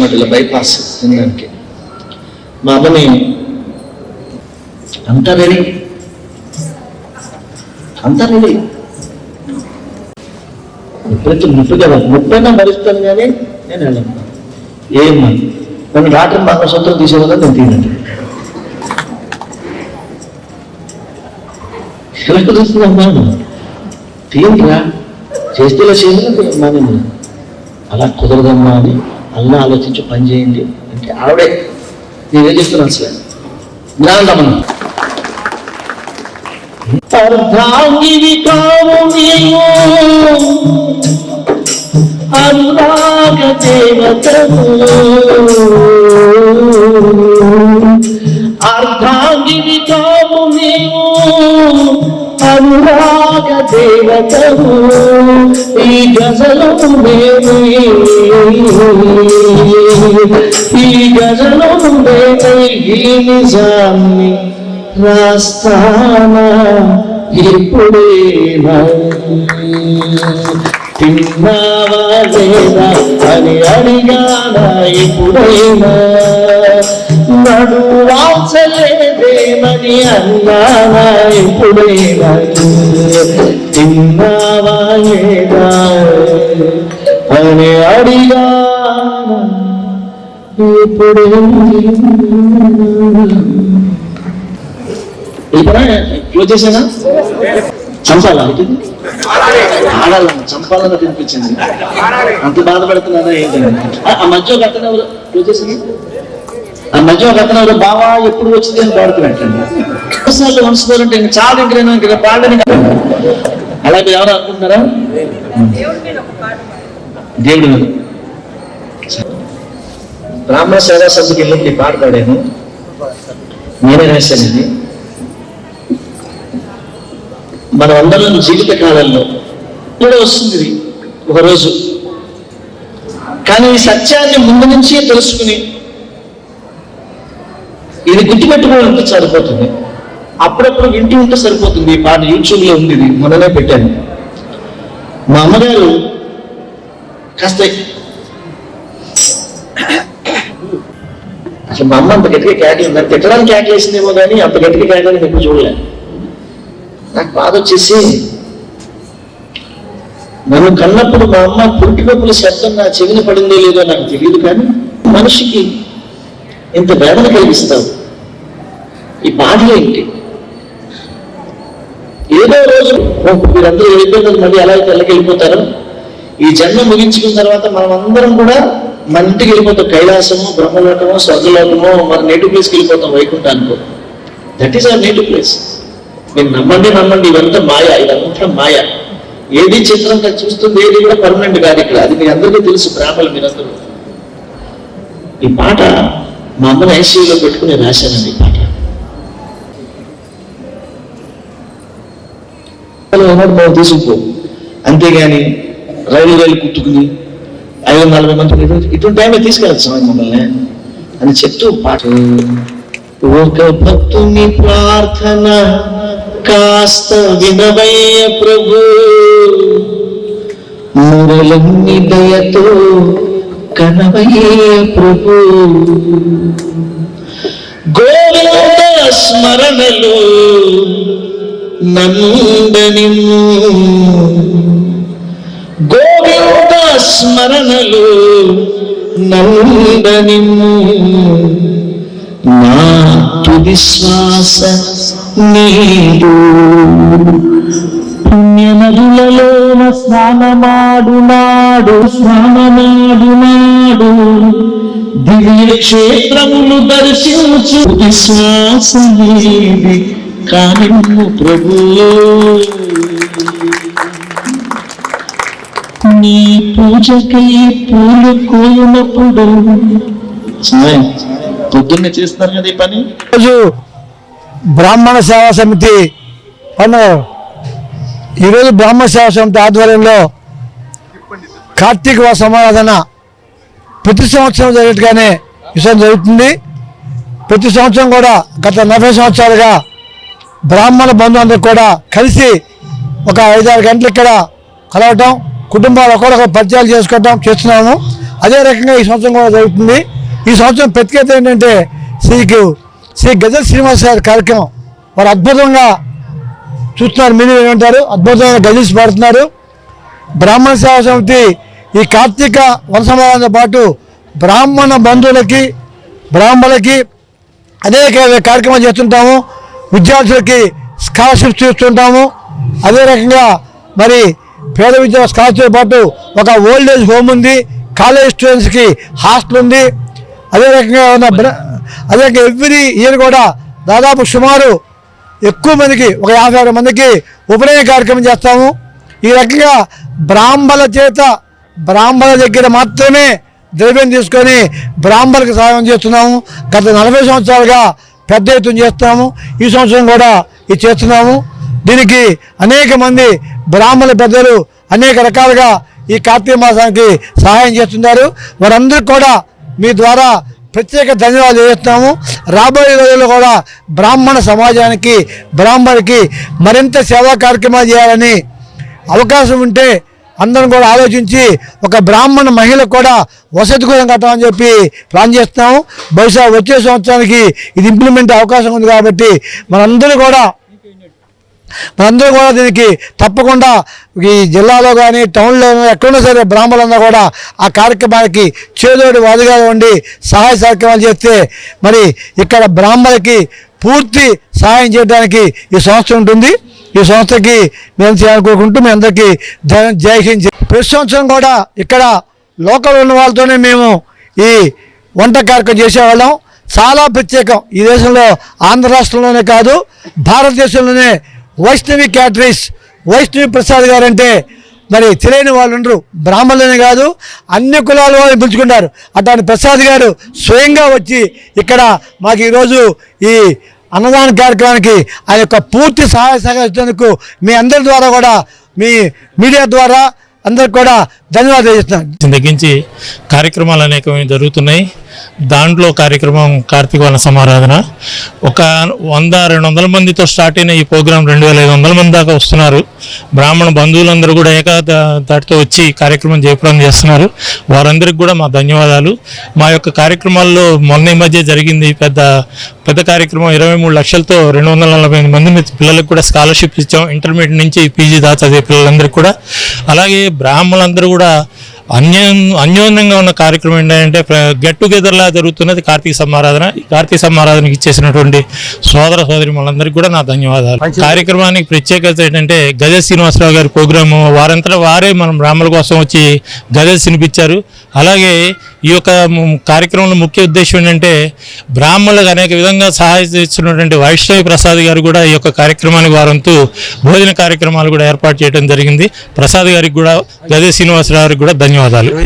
అనమాట ఇలా బైపాస్ తినడానికి. మా అమ్మని అంతా రెడీ అంతా రెడీ ఎప్పుడైతే ముప్పు ముప్పైనా భరిస్తాను కానీ నేను వెళ్ళను. ఏమ్మా నన్ను డాక్టర్ మంగళసూత్రం తీసేవాళ్ళ నేను తీనండి ఎలా కుదురుతుందమ్మా తీయండిరా చేస్తే ఇలా చేయాలి మానేమి అలా కుదరదమ్మా అని అలా ఆలోచించి పని చేయండి అంటే ఆవిడే నేనేం చెప్తున్నాను అసలు జ్ఞానం అర్ధాంగివి కావు నీవు అనురాగ దేవతము అనురాగ ఈ గజలో మేము ఈ గజలో మేము ఈ నిజాన్ని రాస్తానా ఇప్పుడేనా తిన్నావా లేదా అని అడిగానా ఇప్పుడైనా వాల్చలేదేమని అన్నానా ఇప్పుడైనా తిన్నావా లేదా అని అడిగానా ఇప్పుడైనా ఇప్పుడు క్లోజ్ చేసేనా చంపాలా ఇది ఆడాలన్న చంపాలన్న తినిపించింది అంత బాధపడుతున్నారా ఏంటండి ఆ- ఆ మధ్య ఒక అతను ఎవరు క్లోజ్ చేసింది ఆ మధ్య ఒక అతను బావా ఎప్పుడు వచ్చింది? అని పాడుతున్నట్టండి సార్లు వంచుతారంటే ఇంక చాలా ఇంక నేను ఇంక పాడని అలాగే ఎవరు అనుకుంటున్నారా? దేవుడి బ్రాహ్మణ సేవా సభకి వెళ్ళి పాట పాడాను. నేనే రాశాను ఇది మన అందరం జీవిత కాలంలో కూడా వస్తుంది ఒకరోజు కానీ ఈ సత్యాన్ని ముందు నుంచే తెలుసుకుని ఇది గుర్తుపెట్టుకోవడానికి సరిపోతుంది. అప్పుడప్పుడు వింటూ ఉంటే సరిపోతుంది. ఈ పాట యూట్యూబ్లో ఉంది ఇది మొన్ననే పెట్టాను. మా అమ్మగారు కాస్త అసలు మా అమ్మ అంత గట్టిగా కేకలు నన్ను తిట్టడానికి కేకలు కానీ అంత గట్టిగా కేకలు నేను ఎప్పుడు చూడలే. నాకు బాధ వచ్చేసి నన్ను కన్నప్పుడు మా అమ్మ పుట్టినప్పుడు శబ్దం నా చెవిని పడిందో లేదో నాకు తెలియదు కానీ మనిషికి ఇంత వేదన కలిగిస్తావు. ఈ బాధ ఏంటి ఏదో రోజు మీరందరూ వెళ్ళిపోయిన మళ్ళీ ఎలా అయితే వెళ్ళకెళ్ళిపోతారు ఈ జన్మ ముగించుకున్న తర్వాత మనం అందరం కూడా మన ఇంటికి వెళ్ళిపోతాం. కైలాసము బ్రహ్మలోకము స్వర్గలోకము మన నేటివ్ ప్లేస్కి వెళ్ళిపోతాం వైకుంఠానికి. That is our native place నేను నమ్మండి నమ్మండి ఇవంతా మాయ ఇదంతా మాయ. ఏది చిత్రంగా చూస్తుంది ఏది కూడా పర్మనెంట్ కాదు ఇక్కడ. అది మీ అందరికీ తెలుసు బ్రాహ్మలు మీరందరూ. ఈ పాట మా అమ్మ ఐసీయూలో పెట్టుకుని రాశానండి ఈ పాట. ఏనాడు మనం తీసుకుపో. అంతేగాని రైలు రైలు కుట్టుకుని ఐదు నలభై మంది ఇటువంటి టైంలో తీసుకెళ్ళచ్చు సమయం మమ్మల్ని అని చెప్తూ పాట. ఒక భక్తుని ప్రార్థన కాస్త వినవయ్య ప్రభు. మురలన్ని దయతో కనవయ్య ప్రభు. గోవింద స్మరణలో నందనిము గోవింద స్మరణలు నందనిము నా తుది శ్వాస నీడు. పుణ్యనదులలోన స్నానమాడు నాడు స్నానమాడు నాడు. దివ్య క్షేత్రములు దర్శించు తుది నీది. కానిమ్ము ప్రభు. నీ పూజకై పూలు కోయినప్పుడు సాయం పొద్దున్నే చేస్తారు కదా ఈ పని? ఈరోజు బ్రాహ్మణ సేవా సమితి అను ఈరోజు బ్రాహ్మణ సేవా సమితి ఆధ్వర్యంలో కార్తీక సమారాధన ప్రతి సంవత్సరం జరిగినట్టుగానే విషయం జరుగుతుంది. ప్రతి సంవత్సరం కూడా గత నలభై సంవత్సరాలుగా బ్రాహ్మణ బంధువులందరూ కూడా కలిసి ఒక ఐదారు గంటలు ఇక్కడ కలవటం కుటుంబాలు ఒకరొకరు పరిచయాలు చేసుకోవటం చేస్తున్నాము. అదే రకంగా ఈ సంవత్సరం కూడా జరుగుతుంది. ఈ సంవత్సరం ప్రత్యేకత ఏంటంటే శ్రీకు శ్రీ గజల్ శ్రీనివాస్ గారి కార్యక్రమం. వారు అద్భుతంగా చూస్తున్నారు మీరు ఏమంటారు అద్భుతంగా గజల్స్ పాడుతున్నారు. బ్రాహ్మణ సేవా సమితి ఈ కార్తీక వనసమాలతో పాటు బ్రాహ్మణ బంధువులకి బ్రాహ్మణులకి అనేక కార్యక్రమాలు చేస్తుంటాము. విద్యార్థులకి స్కాలర్షిప్స్ ఇస్తుంటాము అదే రకంగా మరి పేద విద్యా స్కాలర్షిప్ పాటు ఒక ఓల్డ్ ఏజ్ హోమ్ ఉంది. కాలేజ్ స్టూడెంట్స్కి హాస్టల్ ఉంది. అదే రకంగా ఉన్న అదే రకంగా ఎవ్రీ ఇయర్ కూడా దాదాపు సుమారు ఎక్కువ మందికి ఒక యాభై ఆరు మందికి ఉపనయన కార్యక్రమం చేస్తాము. ఈ రకంగా బ్రాహ్మణుల చేత బ్రాహ్మణుల దగ్గర మాత్రమే ద్రవ్యం తీసుకొని బ్రాహ్మణులకు సహాయం చేస్తున్నాము. గత నలభై సంవత్సరాలుగా పెద్ద ఎత్తున చేస్తున్నాము. ఈ సంవత్సరం కూడా ఇది చేస్తున్నాము. దీనికి అనేక మంది బ్రాహ్మణ పెద్దలు అనేక రకాలుగా ఈ కార్తీక మాసానికి సహాయం చేస్తున్నారు. వారందరికీ కూడా మీ ద్వారా ప్రత్యేక ధన్యవాదాలు చేస్తున్నాము రాబోయే రోజుల్లో కూడా బ్రాహ్మణ సమాజానికి బ్రాహ్మణికి మరింత సేవా కార్యక్రమాలు చేయాలని అవకాశం ఉంటే అందరం కూడా ఆలోచించి ఒక బ్రాహ్మణ మహిళ కూడా వసతి గృహం కట్టాలని చెప్పి ప్లాన్ చేస్తున్నాము. బహుశా వచ్చే సంవత్సరానికి ఇది ఇంప్లిమెంట్ అవకాశం ఉంది కాబట్టి మనందరూ కూడా మనందరూ కూడా దీనికి తప్పకుండా ఈ జిల్లాలో కానీ టౌన్లో ఎక్కడున్నా సరే బ్రాహ్మణులందరూ కూడా ఆ కార్యక్రమానికి చేదోడు వాదిగా ఉండి సహాయ కార్యక్రమాలు చేస్తే మరి ఇక్కడ బ్రాహ్మణులకి పూర్తి సహాయం చేయడానికి ఈ సంస్థ ఉంటుంది. ఈ సంస్థకి మేము చేయాలనుకుంటూ మీ అందరికీ ధ- జై హింద్. ప్రతి సంవత్సరం కూడా ఇక్కడ లోకల్ ఉన్న వాళ్ళతోనే మేము ఈ వంట కార్యక్రమం చేసేవాళ్ళం. చాలా ప్రత్యేకం. ఈ దేశంలో ఆంధ్ర రాష్ట్రంలోనే కాదు భారతదేశంలోనే వైష్ణవి క్యాటరీస్ వైష్ణవి ప్రసాద్ గారు అంటే మరి తెలియని వాళ్ళు ఉండరు. బ్రాహ్మణులనే కాదు అన్ని కులాల వాళ్ళు పిలుచుకున్నారు అటువంటి ప్రసాద్ గారు స్వయంగా వచ్చి ఇక్కడ మాకు ఈరోజు ఈ అన్నదాన కార్యక్రమానికి ఆ యొక్క పూర్తి సహాయ సహకరించేందుకు మీ అందరి ద్వారా కూడా మీ మీడియా ద్వారా అందరికి కూడా ధన్యవాదాలు చేస్తున్నాను తగ్గించి కార్యక్రమాలు అనేకమైనవి జరుగుతున్నాయి. దాంట్లో కార్యక్రమం కార్తీక వన సమారాధన. ఒక వంద రెండు వందల మందితో స్టార్ట్ అయిన ఈ ప్రోగ్రాం రెండు వేల ఐదు వందల మంది దాకా వస్తున్నారు. బ్రాహ్మణ బంధువులందరూ కూడా ఏకా దా- దాటితో వచ్చి కార్యక్రమం జయప్రదం చేస్తున్నారు. వారందరికీ కూడా మా ధన్యవాదాలు. మా యొక్క కార్యక్రమాల్లో మొన్న ఈ మధ్య జరిగింది పెద్ద పెద్ద కార్యక్రమం. ఇరవై మూడు లక్షలతో రెండు వందల నలభై ఎనిమిది మంది మీ పిల్లలకు కూడా స్కాలర్షిప్ ఇచ్చాం. ఇంటర్మీడియట్ నుంచి పీజీ దాకా చదివే పిల్లలందరికీ కూడా. అలాగే బ్రాహ్మణులందరూ కూడా అన్యో అన్యోన్యంగా ఉన్న కార్యక్రమం ఏంటంటే గెట్ టుగెదర్ లా జరుగుతున్నది కార్తీక సమారాధన. ఈ కార్తీక సమారాధనకి ఇచ్చేసినటువంటి సోదర సోదరి వాళ్ళందరికీ కూడా నా ధన్యవాదాలు. కార్యక్రమానికి ప్రత్యేకత ఏంటంటే గజ శ్రీనివాసరావు గారి ప్రోగ్రాము వారంతటా వారే మనం బ్రాహ్మణుల కోసం వచ్చి గజల్స్ వినిపించారు. అలాగే ఈ యొక్క కార్యక్రమంలో ముఖ్య ఉద్దేశం ఏంటంటే బ్రాహ్మణులకు అనేక విధంగా సహాయం చేస్తున్నటువంటి వైష్ణవి ప్రసాద్ గారు కూడా ఈ యొక్క కార్యక్రమానికి వారంతూ భోజన కార్యక్రమాలు కూడా ఏర్పాటు చేయడం జరిగింది. ప్రసాద్ గారికి కూడా గజ శ్రీనివాసరావు గారికి కూడా ధన్యవాదాలు.